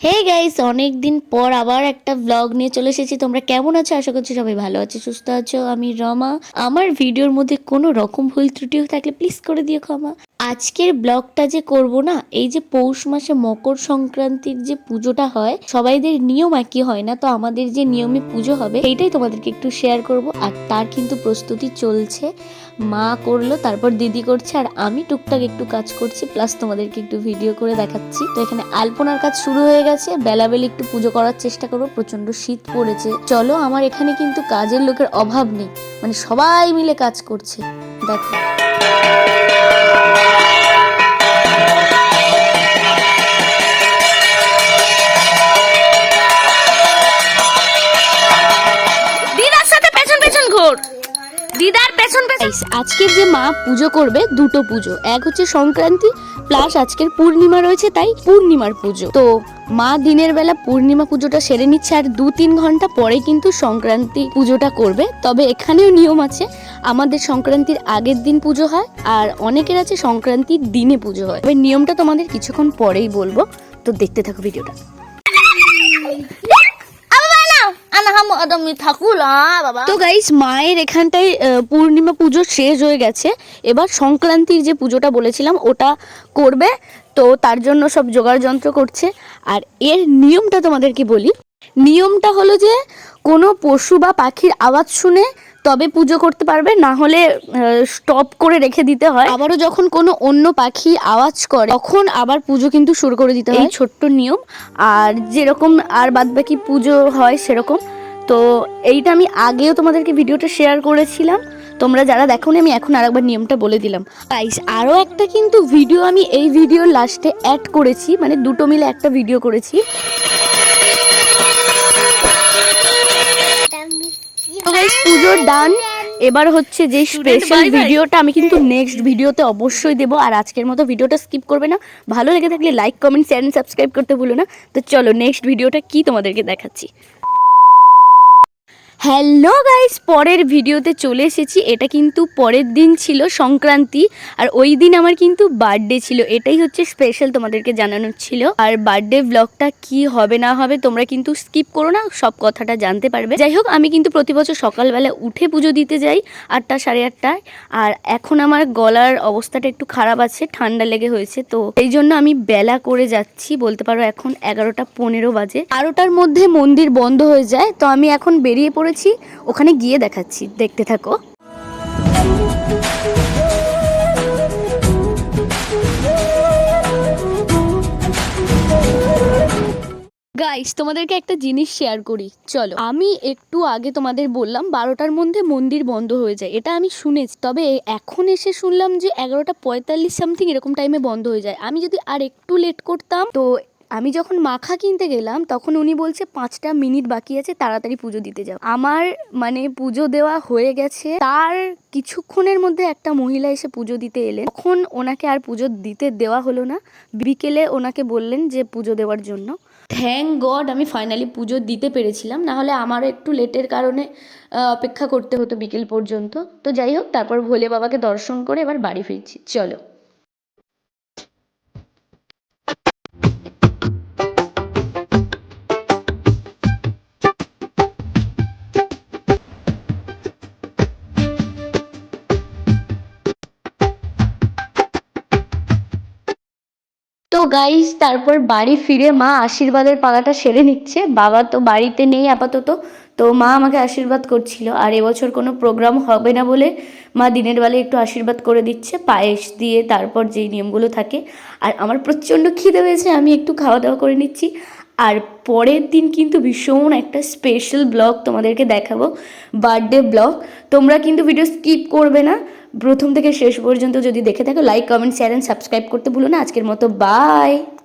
Hey guys অনেক দিন পর আবার একটা ব্লগ নিয়ে চলে এসেছি। তোমরা কেমন আছো? আশা করছি সবাই ভালো আছো, সুস্থ আছো। আমি রমা। আমার ভিডিওর মধ্যে কোনো রকম ভুল ত্রুটি থাকলে প্লিজ করে দিও ক্ষমা। আজকের ব্লগটা যে করব না, এই যে পৌষ মাসে মকর সংক্রান্তির যে পুজোটা হয়, সবাইদের নিয়ম একই হয় না, তো আমাদের যে নিয়মে পুজো হবে এইটাই তোমাদেরকে একটু শেয়ার করব। আর তার কিন্তু প্রস্তুতি চলছে, মা করল, তারপর দিদি করছে, আর আমি টুকটাক একটু কাজ করছি প্লাস তোমাদেরকে একটু ভিডিও করে দেখাচ্ছি। তো এখানে আলপনার কাজ শুরু হয়ে গেছে, বেলাবেলি একটু পুজো করার চেষ্টা করব প্রচণ্ড শীত পড়েছে। চলো, আমার এখানে কিন্তু কাজের লোকের অভাব নেই মানে সবাই মিলে কাজ করছে, দেখো। পেছন দিদার পেছন পেছন। আজকের যে মা পুজো করবে, দুটো পুজো। এক হচ্ছে সংক্রান্তি প্লাস আজকের পূর্ণিমা রয়েছে, তাই পূর্ণিমার পুজো। তো মা দিনের বেলা পূর্ণিমা পুজোটা সেরে নিচ্ছে, আর দু তিন ঘণ্টা পরে কিন্তু সংক্রান্তি পুজোটা করবে। তবে এখানেও নিয়ম আছে, আমাদের সংক্রান্তির আগের দিন পুজো হয়, আর অনেকের আছে সংক্রান্তির দিনে পুজো হয়। তবে নিয়মটা তোমাদের কিছুক্ষণ পরেই বলব। তো দেখতে থাকো ভিডিওটা আবার নাও আনা হাম আদম থাকুলা বাবা তো গাইস মায়ের এখানটায় পূর্ণিমা পুজো শেষ হয়ে গেছে। এবার সংক্রান্তির যে পুজোটা বলেছিলাম, ওটা করবে। তো তার জন্য সব জোগাড় যন্ত্র করছে। আর এর নিয়মটা তোমাদেরকে বলি। নিয়মটা হলো যে, কোনো পশু বা পাখির আওয়াজ শুনে তবে পুজো করতে পারবে না হলে স্টপ করে রেখে দিতে হয়। আবারও যখন কোনো অন্য পাখি আওয়াজ করে তখন আবার পুজো কিন্তু শুরু করে দিতে হয়। এই ছোট্ট নিয়ম। আর যেরকম আর বাদ বাকি পুজো হয় সেরকম। তো এইটা আমি আগেও তোমাদেরকে ভিডিওটা শেয়ার করেছিলাম। তোমরা যারা দেখোনি আমি এখন আরেকবার নিয়মটা বলে দিলাম। গাইস আরও একটা কিন্তু ভিডিও আমি এই ভিডিওর লাস্টে অ্যাড করেছি মানে দুটো মিলে একটা ভিডিও করেছি। গাইস পুজোর ডান এবার হচ্ছে যে স্পেশাল. ভিডিওটা আমি কিন্তু নেক্সট ভিডিওতে অবশ্যই দেবো। আর আজকের মতো ভিডিওটা স্কিপ করবে না। ভালো লেগে থাকলে লাইক কমেন্ট শেয়ার সাবস্ক্রাইব করতে ভুলো না। তো চলো নেক্সট ভিডিওটা কি তোমাদেরকে দেখাচ্ছি। হ্যালো গাইস, পরের ভিডিওতে চলে এসেছি। এটা কিন্তু পরের দিন ছিল সংক্রান্তি, আর ওই দিন আমার কিন্তু বার্থডে ছিল। এটাই হচ্ছে স্পেশাল তোমাদেরকে জানানোর ছিল। আর বার্থডে ব্লগটা কি হবে, না হবে, তোমরা কিন্তু স্কিপ করো না, সব কথাটা জানতে পারবে। যাই হোক, আমি কিন্তু প্রতি বছর সকালবেলা উঠে পুজো দিতে যাই আটটা সাড়ে আটটায়। আর এখন আমার গলার অবস্থাটা একটু খারাপ আছে, ঠান্ডা লেগে হয়েছে, তো এই জন্য আমি বেলা করে যাচ্ছি, বলতে পারো এখন এগারোটা পনেরো বাজে। বারোটার মধ্যে মন্দির বন্ধ হয়ে যায়, তো আমি এখন বেরিয়ে পড়েছি ওখানে গিয়ে দেখাচ্ছি। দেখতে থাকো। গাইস তোমাদেরকে একটা জিনিস শেয়ার করি। চলো, আমি একটু আগে তোমাদের বললাম, বারোটার মধ্যে মন্দির বন্ধ হয়ে যায়। এটা আমি শুনেছি, তবে এখন এসে শুনলাম যে এগারোটা পঁয়তাল্লিশ সামথিং এরকম টাইমে বন্ধ হয়ে যায়। আমি যদি আর একটু লেট করতাম, তো আমি যখন মাখা কিনতে গেলাম, তখন উনি বলছে, পাঁচটা মিনিট বাকি আছে, তাড়াতাড়ি পুজো দিতে যাও। আমার মানে পুজো দেওয়া হয়ে গেছে। তার কিছুক্ষণের মধ্যে একটা মহিলা এসে পুজো দিতে এলেন। তখন ওনাকে আর পুজো দিতে দেওয়া হলো না। বিকেলে ওনাকে বললেন যে, পুজো দেওয়ার জন্য। থ্যাংক গড আমি ফাইনালি পুজো দিতে পেরেছিলাম। না হলে আমারও একটু লেটের কারণে অপেক্ষা করতে হতো বিকেল পর্যন্ত। তো যাই হোক, তারপর ভোলে বাবাকে দর্শন করে এবার বাড়ি ফিরছি। চলো। তো গাইস তারপর বাড়ি ফিরে মা আশীর্বাদের পালাটা সেরে নিচ্ছে। বাবা তো বাড়িতে নেই আপাতত। তো মা আমাকে আশীর্বাদ করছিল। আর এবছর কোনো প্রোগ্রাম হবে না বলে মা দিনের বেলায় একটু আশীর্বাদ করে দিচ্ছে, পায়েস দিয়ে তারপর যেই নিয়মগুলো থাকে। আর আমার প্রচণ্ড খিদে হয়েছে আমি একটু খাওয়া দাওয়া করে নিচ্ছি। আর পরের দিন কিন্তু ভীষণ একটা স্পেশাল ব্লগ তোমাদেরকে দেখাবো বার্থডে ব্লগ তোমরা কিন্তু ভিডিও স্কিপ করবে না। প্রথম থেকে শেষ পর্যন্ত যদি দেখে থাকো like comment share and subscribe করতে ভুলো না। আজকের মতো বাই